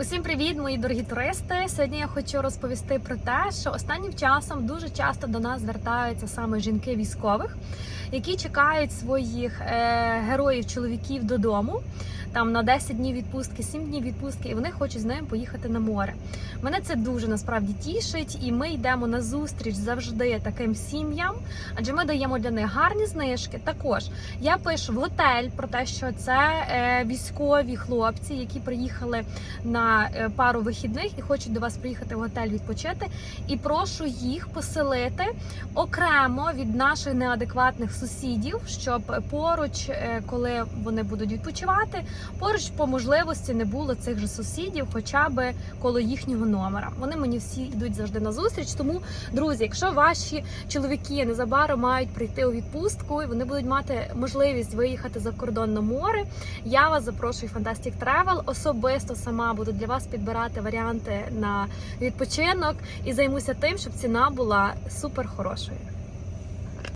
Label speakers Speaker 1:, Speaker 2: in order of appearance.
Speaker 1: Усім привіт, мої дорогі туристи! Сьогодні я хочу розповісти про те, що останнім часом дуже часто до нас звертаються саме жінки військових, які чекають своїх е, героїв-чоловіків додому. Там на 10 днів відпустки, 7 днів відпустки, і вони хочуть з ними поїхати на море. Мене це дуже насправді тішить, і ми йдемо на зустріч завжди таким сім'ям, адже ми даємо для них гарні знижки. Також я пишу в готель про те, що це е, військові хлопці, які приїхали на е, пару вихідних і хочуть до вас приїхати в готель відпочити. І прошу їх поселити окремо від наших неадекватних сусідів, щоб поруч, е, коли вони будуть відпочивати, поруч по можливості не було цих же сусідів, хоча б коло їхнього номера. Вони мені всі йдуть завжди на зустріч. Тому, друзі, якщо ваші чоловіки незабаром мають прийти у відпустку, і вони будуть мати можливість виїхати за кордон на море, я вас запрошую Fantastic Travel. Особисто сама буду для вас підбирати варіанти на відпочинок і займуся тим, щоб ціна була супер хорошою.